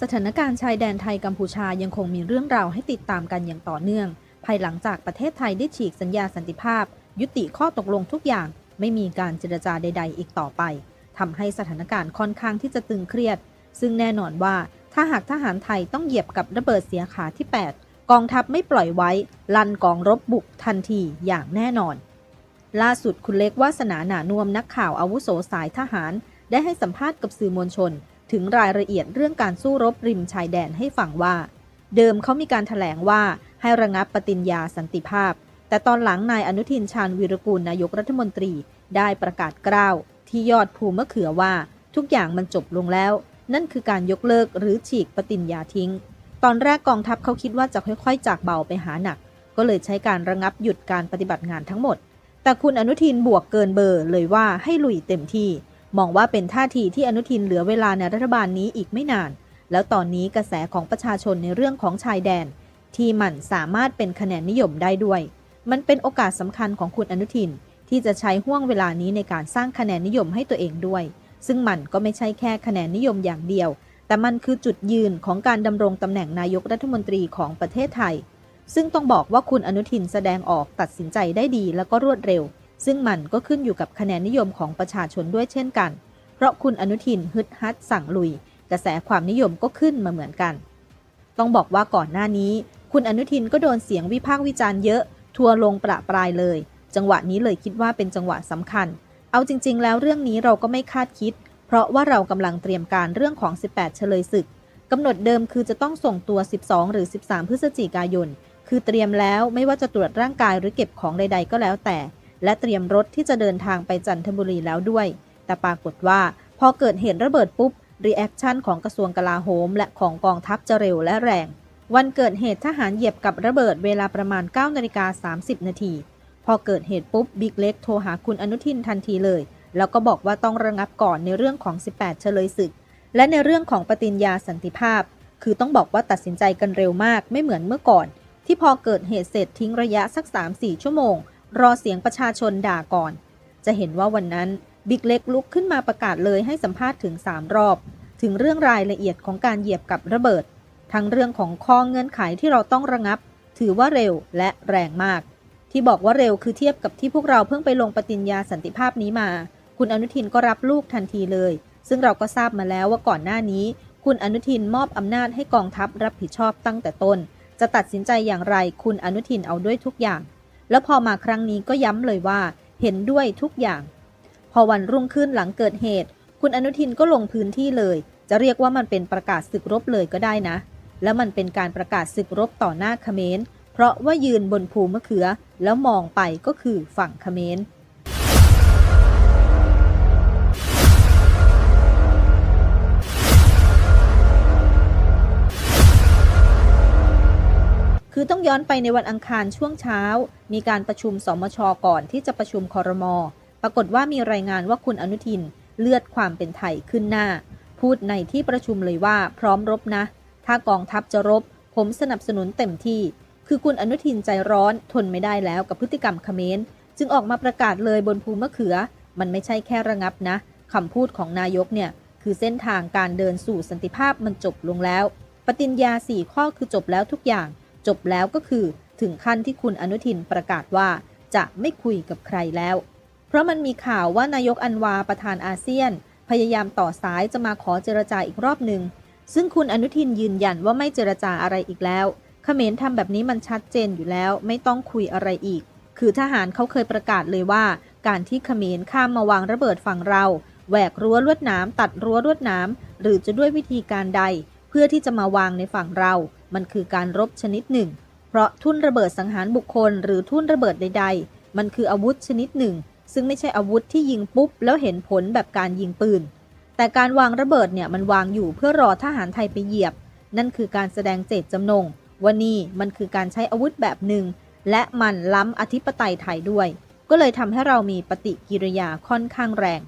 สถานการณ์ชายแดนไทยกัมพูชายังคงมีเรื่องราวให้ติดตามกันอย่างต่อเนื่อง ภายหลังจากประเทศไทยได้ฉีกสัญญาสันติภาพ ยุติข้อตกลงทุกอย่าง ไม่มีการเจรจาใด ๆ อีกต่อไปทำให้สถานการณ์ค่อนข้างที่จะตึงเครียด ซึ่งแน่นอนว่าถ้าหากทหารไทยต้องเหยียบกับระเบิดเสียขาที่ 8 กองทัพไม่ปล่อยไว้ ลันกองรบบุกทันทีอย่างแน่นอน ล่าสุดคุณเล็กวาสนาหนานวมนักข่าวอาวุโสสายทหาร ได้ให้สัมภาษณ์กับสื่อมวลชน ถึงรายละเอียดเรื่องการสู้รบริมชายแดนให้ฟังว่า เดิมเขามีการถแถลงว่าให้ระงับปฏิญญาสันติภาพ แต่ตอนหลังนายอนุทินชาญวีรกูลนายกรัฐมนตรีได้ประกาศกล้าว ที่ยอดภูมะเขือว่า ทุกอย่างมันจบลงแล้ว นั่นคือการยกเลิกหรือฉีกปฏิญญาทิ้ง ตอนแรกกองทัพเขาคิดว่าจะค่อยๆ จากเบาไปหาหนัก ก็เลยใช้การระงับหยุดการปฏิบัติงานทั้งหมด แต่คุณอนุทินบวกเกินเบอร์เลยว่าให้ลุยเต็มที่ มองว่าเป็นท่าทีที่อนุทินเหลือเวลาในรัฐบาลนี้อีกไม่นาน แล้วตอนนี้กระแสของประชาชนในเรื่องของชายแดน ที่มันสามารถเป็นคะแนนนิยมได้ด้วย มันเป็นโอกาสสำคัญของคุณอนุทิน ที่จะใช้ห่วงเวลานี้ในการสร้างคะแนนนิยมให้ตัวเองด้วย ซึ่งมันก็ไม่ใช่แค่คะแนนนิยมอย่างเดียว แต่มันคือจุดยืนของการดำรงตำแหน่งนายกรัฐมนตรีของประเทศไทย ซึ่งต้องบอกว่าคุณอนุทินแสดงออกตัดสินใจได้ดีแล้วก็รวดเร็ว ซึ่งมันก็ขึ้นอยู่กับคะแนนนิยมของประชาชนด้วยเช่นกัน เพราะคุณอนุทินฮึดฮัดสั่งลุย กระแสความนิยมก็ขึ้นมาเหมือนกัน ต้องบอกว่าก่อนหน้านี้ คุณอนุทินก็โดนเสียงวิพากษ์วิจารณ์เยอะ ทัวลงประปรายเลย จังหวะนี้เลยคิดว่าเป็นจังหวะสำคัญ เอาจริง ๆ แล้วเรื่องนี้เราก็ไม่คาดคิด เพราะว่าเรากำลังเตรียมการเรื่องของ 18 เฉลยศึกกำหนดเดิมคือจะต้องส่งตัว 12 หรือ 13 พฤศจิกายน คือเตรียมแล้วไม่ว่าจะตรวจร่างกายหรือเก็บของใด ๆ ก็แล้วแต่ และเตรียมรถที่จะเดินทางไปจันทบุรีแล้วด้วย แต่ปรากฏว่า พอเกิดเหตุระเบิดปุ๊บรีแอคชั่นของกระทรวงกลาโหม และของกองทัพจะเร็วและแรง วันเกิดเหตุทหารเหยียบกับระเบิดเวลาประมาณ9นาฬิกา30 นาที พอเกิดเหตุปุ๊บบิ๊กเล็กโทรหาคุณอนุทินทันทีเลย แล้วก็บอกว่าต้องระงับก่อนในเรื่องของ 18 เฉลยศึก และในเรื่องของปฏิญญาสันติภาพ คือต้องบอกว่าตัดสินใจกันเร็วมากไม่เหมือนเมื่อก่อน ที่พอเกิดเหตุเสร็จทิ้งระยะสัก 3-4 ชั่วโมง รอเสียงประชาชนด่าก่อน จะเห็นว่าวันนั้นบิ๊กเล็กลุกขึ้นมาประกาศเลยให้สัมภาษณ์ถึง 3 รอบ ถึงเรื่องรายละเอียดของการเหยียบกับระเบิด ทั้งเรื่องของข้อเงื่อนไขที่เราต้องระงับ ถือว่าเร็วและแรงมาก ที่บอกว่าเร็วคือเทียบกับที่พวกเราเพิ่งไปลงปฏิญญาสันติภาพนี้มา คุณอนุทินก็รับลูกทันทีเลย ซึ่งเราก็ทราบมาแล้วว่าก่อนหน้านี้ คุณอนุทินมอบอำนาจให้กองทัพรับผิดชอบตั้งแต่ต้น จะตัดสินใจอย่างไร คุณอนุทินเอาด้วยทุกอย่าง แล้วพอมาครั้งนี้ก็ย้ำเลยว่า เห็นด้วยทุกอย่าง พอวันรุ่งขึ้นหลังเกิดเหตุ คุณอนุทินก็ลงพื้นที่เลย จะเรียกว่ามันเป็นประกาศศึกรบเลยก็ได้นะ และมันเป็นการประกาศศึกรบต่อหน้าเขมรเพราะว่ายืนบนภูมะเขือ แล้วมองไปก็คือฝั่งเขมร คือต้องย้อนไปในวันอังคารช่วงเช้า มีการประชุมสมชก่อนที่จะประชุมคอรมอปรากฏว่ามีรายงานว่าคุณอนุทินเลือดความเป็นไทยขึ้นหน้า พูดในที่ประชุมเลยว่าพร้อมรบนะ ถ้ากองทัพจะรบ ผมสนับสนุนเต็มที่ คือคุณอนุทินใจร้อนทนไม่ได้แล้วกับพฤติกรรมเขมรจึงออกมาประกาศเลยบนภูมะเขือ มันไม่ใช่แค่ระงับนะคำพูดของนายกเนี่ย คือเส้นทางการเดินสู่สันติภาพมันจบลงแล้ว ปฏิญญาสี่ข้อคือจบแล้วทุกอย่าง จบแล้วก็คือ ถึงขั้นที่คุณอนุทินประกาศว่า จะไม่คุยกับใครแล้ว เพราะมันมีข่าวว่านายกอันวาประธานอาเซียน พยายามต่อสายจะมาขอเจรจาอีกรอบหนึ่งซึ่งคุณอนุทินยืนยันว่าไม่เจรจาอะไรอีกแล้วเขมรทำแบบนี้มันชัดเจนอยู่แล้ว ไม่ต้องคุยอะไรอีก คือทหารเขาเคยประกาศเลยว่า การที่เขมรข้ามมาวางระเบิดฝั่งเราแหวกรั้วลวดหนามตัดรั้วลวดหนามหรือจะด้วยวิธีการใด เพื่อที่จะมาวางในฝั่งเรา มันคือการรบชนิดหนึ่ง เพราะทุ่นระเบิดสังหารบุคคล หรือทุ่นระเบิดใด ๆ มันคืออาวุธชนิดหนึ่ง ซึ่งไม่ใช่อาวุธที่ยิงปุ๊บ แล้วเห็นผลแบบการยิงปืน แต่การวางระเบิดเนี่ยมันวางอยู่เพื่อรอทหารไทยไปเหยียบ นั่นคือการแสดงเจตจำนงว่านี่มันคือการใช้อาวุธแบบหนึ่ง และมันล้ำอธิปไตยไทยด้วย ก็เลยทำให้เรามีปฏิกิริยาค่อนข้างแรง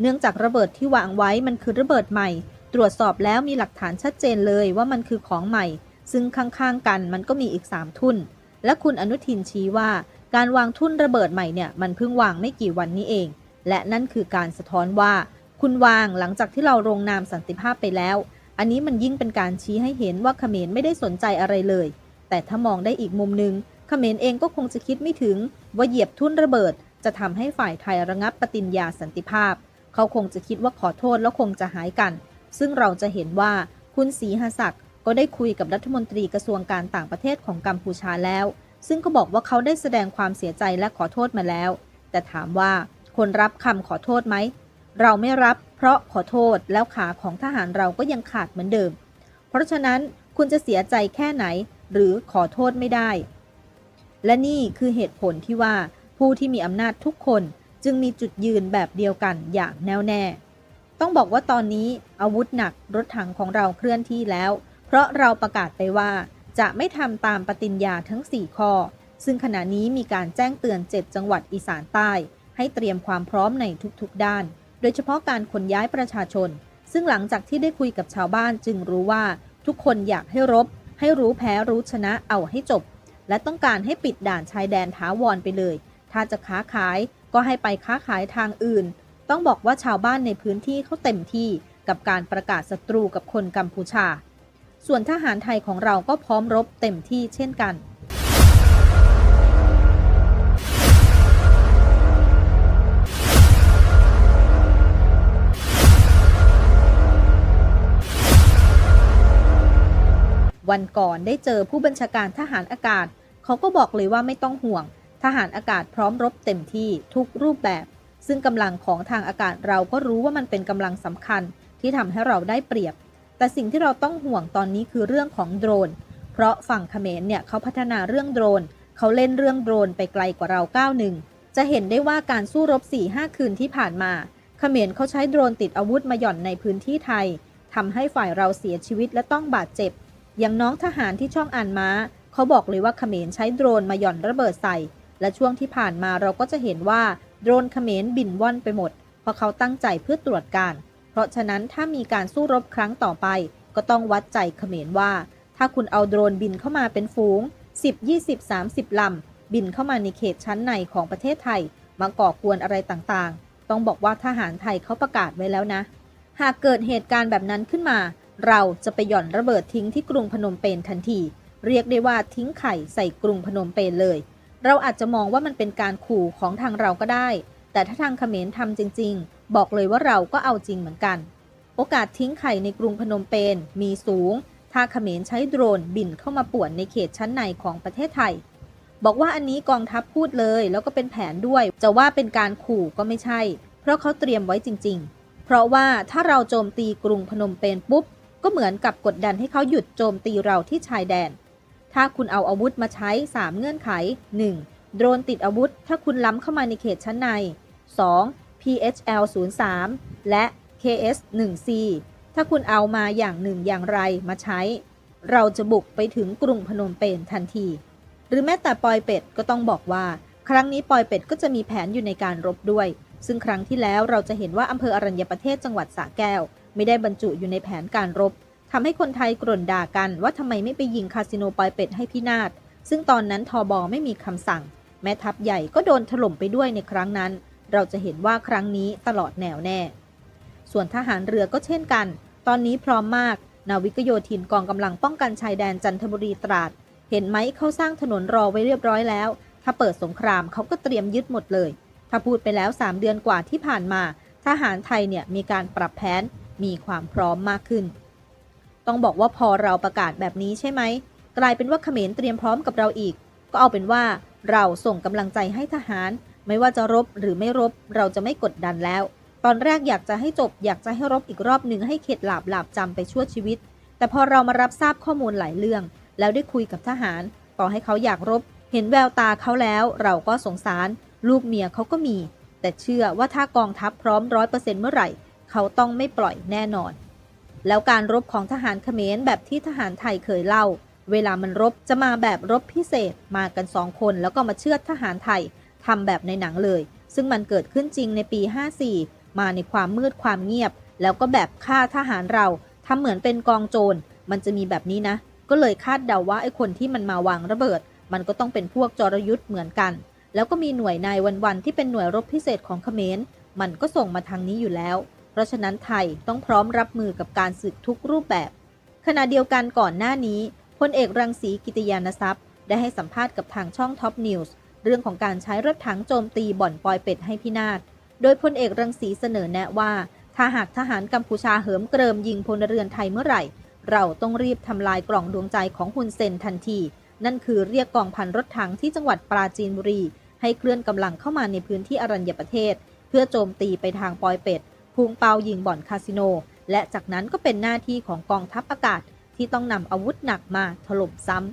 เนื่องจากระเบิดที่วางไว้มันคือระเบิดใหม่ ตรวจสอบแล้วมีหลักฐานชัดเจนเลยว่ามันคือของใหม่ ซึ่งข้างๆกันมันก็มีอีก 3 ทุ่น และคุณอนุทินชี้ว่า การวางทุ่นระเบิดใหม่เนี่ยมันเพิ่งวางไม่กี่วันนี้เอง และนั่นคือการสะท้อนว่า คุณวางหลังจากที่เราลงนามสันติภาพไปแล้ว อันนี้มันยิ่งเป็นการชี้ให้เห็นว่าเขมรไม่ได้สนใจอะไรเลย แต่ถ้ามองได้อีกมุมหนึ่งเขมรเองก็คงจะคิดไม่ถึงว่าเหยียบทุ่นระเบิด จะทำให้ฝ่ายไทยระงับปฏิญญาสันติภาพ เขาคงจะคิดว่าขอโทษแล้วคงจะหายกัน ซึ่งเราจะเห็นว่าคุณศรีหศักดิ์ ก็ได้คุยกับรัฐมนตรีกระทรวงการต่างประเทศของกัมพูชาแล้ว ซึ่งก็บอกว่าเขาได้แสดงความเสียใจและขอโทษมาแล้ว แต่ถามว่าคนรับคำขอโทษไหม เราไม่รับเพราะขอโทษแล้วขาของทหารเราก็ยังขาดเหมือนเดิม เพราะฉะนั้นคุณจะเสียใจแค่ไหน หรือขอโทษไม่ได้ และนี่คือเหตุผลที่ว่าผู้ที่มีอำนาจทุกคนจึงมีจุดยืนแบบเดียวกันอย่างแน่วแน่ ต้องบอกว่าตอนนี้อาวุธหนักรถถังของเราเคลื่อนที่แล้ว เพราะเราประกาศไปว่า จะไม่ทำตามปฏิญญาทั้ง 4 ข้อ ซึ่งขณะนี้มีการแจ้งเตือน 7 จังหวัดอีสานใต้ ให้เตรียมความพร้อมในทุกๆ ด้าน โดยเฉพาะการขนย้ายประชาชน ซึ่งหลังจากที่ได้คุยกับชาวบ้านจึงรู้ว่า ทุกคนอยากให้รบ ให้รู้แพ้รู้ชนะเอาให้จบ และต้องการให้ปิดด่านชายแดนถาวรไปเลย ถ้าจะค้าขายก็ให้ไปค้าขายทางอื่น ต้องบอกว่าชาวบ้านในพื้นที่เขาเต็มที่กับการประกาศศัตรูกับคนกัมพูชา ส่วนทหารไทยของเราก็พร้อมรบเต็มที่เช่นกัน วันก่อนได้เจอผู้บัญชาการทหารอากาศ เขาก็บอกเลยว่าไม่ต้องห่วง ทหารอากาศพร้อมรบเต็มที่ทุกรูปแบบ ซึ่งกำลังของทางอากาศเราก็รู้ว่ามันเป็นกำลังสำคัญที่ทำให้เราได้เปรียบ แต่สิ่งที่เราต้องห่วงตอนนี้คือเรื่องของโดรน เพราะฝั่งเขมรเนี่ยเขาพัฒนาเรื่องโดรน เขาเล่นเรื่องโดรนไปไกลกว่าเราก้าวหนึ่ง จะเห็นได้ว่าการสู้รบ 4-5 คืนที่ผ่านมา เขมรเขาใช้โดรนติดอาวุธมาหย่อนในพื้นที่ไทยทำให้ฝ่ายเราเสียชีวิตและต้องบาดเจ็บ อย่างน้องทหารที่ช่องอ่านม้า เขาบอกเลยว่าเขมรใช้โดรนมาหย่อนระเบิดใส่ และช่วงที่ผ่านมาเราก็จะเห็นว่าโดรนเขมรบินว่อนไปหมด เพราะเขาตั้งใจเพื่อตรวจการ ราะฉะนั้นถ้ามีการสู้รบครั้งต่อไป ก็ต้องวัดใจเขมรว่า ถ้าคุณเอาโดรนบินเข้ามาเป็นฝูง 10 20 30 ลำ บินเข้ามาในเขตชั้นในของประเทศไทย มาก่อกวนอะไรต่างๆ ต้องบอกว่าทหารไทยเขาประกาศไว้แล้วนะ หากเกิดเหตุการณ์แบบนั้นขึ้นมา เราจะไปหย่อนระเบิดทิ้งที่กรุงพนมเปญทันที เรียกได้ว่าทิ้งไข่ใส่กรุงพนมเปญเลย เราอาจจะมองว่ามันเป็นการขู่ของทางเราก็ได้ แต่ถ้าทางเขมรทำจริง ๆ บอกเลยว่าเราก็เอาจริงเหมือนกัน โอกาสทิ้งไข่ในกรุงพนมเปญมีสูง ถ้าเขมรใช้โดรนบินเข้ามาป่วนในเขตชั้นในของประเทศไทย บอกว่าอันนี้กองทัพพูดเลยแล้วก็เป็นแผนด้วย จะว่าเป็นการขู่ก็ไม่ใช่ เพราะเขาเตรียมไว้จริง ๆ เพราะว่าถ้าเราโจมตีกรุงพนมเปญปุ๊บ ก็เหมือนกับกดดันให้เขาหยุดโจมตีเราที่ชายแดน ถ้าคุณเอาอาวุธมาใช้ 3 เงื่อนไข 1. โดรนติดอาวุธ ถ้าคุณล้ำเข้ามาในเขตชั้นใน 2. PHL 03และ KS 1C ถ้าคุณเอามาอย่างหนึ่งอย่างไรมาใช้ เราจะบุกไปถึงกรุงพนมเปญทันที หรือแม้แต่ปอยเป็ดก็ต้องบอกว่า ครั้งนี้ปอยเป็ดก็จะมีแผนอยู่ในการรบด้วย ซึ่งครั้งที่แล้วเราจะเห็นว่าอำเภออรัญญประเทศจังหวัดสระแก้ว ไม่ได้บรรจุอยู่ในแผนการรบทำให้คนไทยกร่นด่ากันว่าทำไมไม่ไปยิงคาสิโนปอยเป็ดให้พินาศซึ่งตอนนั้นทอบอไม่มีคำสั่ง แม่ทัพใหญ่ก็โดนถล่มไปด้วยในครั้งนั้น เราจะเห็นว่าครั้งนี้ตลอดแนวแน่ ส่วนทหารเรือก็เช่นกัน ตอนนี้พร้อมมาก นาวิกโยธินกองกำลังป้องกันชายแดนจันทบุรีตราด เห็นไหมเขาสร้างถนนรอไว้เรียบร้อยแล้ว ถ้าเปิดสงครามเขาก็เตรียมยึดหมดเลย ถ้าพูดไปแล้ว 3 เดือนกว่าที่ผ่านมา ทหารไทยเนี่ยมีการปรับแผน มีความพร้อมมากขึ้น ต้องบอกว่าพอเราประกาศแบบนี้ใช่ไหม กลายเป็นว่าเขมรเตรียมพร้อมกับเราอีก ก็เอาเป็นว่าเราส่งกำลังใจให้ทหาร ไม่ว่าจะรบหรือไม่รบเราจะไม่กดดันแล้ว ตอนแรกอยากจะให้จบ อยากจะให้รบอีกรอบหนึ่งให้เข็ดหลาบหลาบจำไปชั่วชีวิต แต่พอเรามารับทราบข้อมูลหลายเรื่อง แล้วได้คุยกับทหาร ต่อให้เขาอยากรบ เห็นแววตาเขาแล้วเราก็สงสาร ลูกเมียเขาก็มี แต่เชื่อว่าถ้ากองทัพพร้อมร้อยเปอร์เซ็นต์เมื่อไหร่ เขาต้องไม่ปล่อยแน่นอน แล้วการรบของทหารเขมรแบบที่ทหารไทยเคยเล่า เวลามันรบจะมาแบบรบพิเศษมากันสองคนแล้วก็มาเชือดทหารไทย ทำแบบในหนังเลย ซึ่งมันเกิดขึ้นจริงในปี 54 มาในความมืดความเงียบ แล้วก็แบบฆ่าทหารเราทำเหมือนเป็นกองโจร มันจะมีแบบนี้นะ ก็เลยคาดเดาว่าไอ้คนที่มันมาวางระเบิด มันก็ต้องเป็นพวกจรยุทธ์เหมือนกัน แล้วก็มีหน่วยนายวันๆที่เป็นหน่วยรบพิเศษของเขมร มันก็ส่งมาทางนี้อยู่แล้ว เพราะฉะนั้นไทยต้องพร้อมรับมือกับการศึกทุกรูปแบบ ขณะเดียวกันก่อนหน้านี้พลเอกรังสีกิติยานทรัพย์ ได้ให้สัมภาษณ์กับทางช่องท็อปนิวส์ เรื่องของการใช้รถถังโจมตีบ่อนปอยเป็ดให้พินาศ โดยพลเอกรังสีเสนอแนะว่า ถ้าหากทหารกัมพูชาเหิมเกริมยิงพลเรือนไทยเมื่อไหร่ เราต้องรีบทำลายกล่องดวงใจของฮุนเซนทันที นั่นคือเรียกกองพันรถถังที่จังหวัดปราจีนบุรี ให้เคลื่อนกำลังเข้ามาในพื้นที่อรัญญประเทศ เพื่อโจมตีไปทางปอยเป็ดพุงเปายิงบ่อนคาสิโน และจากนั้นก็เป็นหน้าที่ของกองทัพอากาศที่ต้องนำอาวุธหนักมาถล่มซ้ำ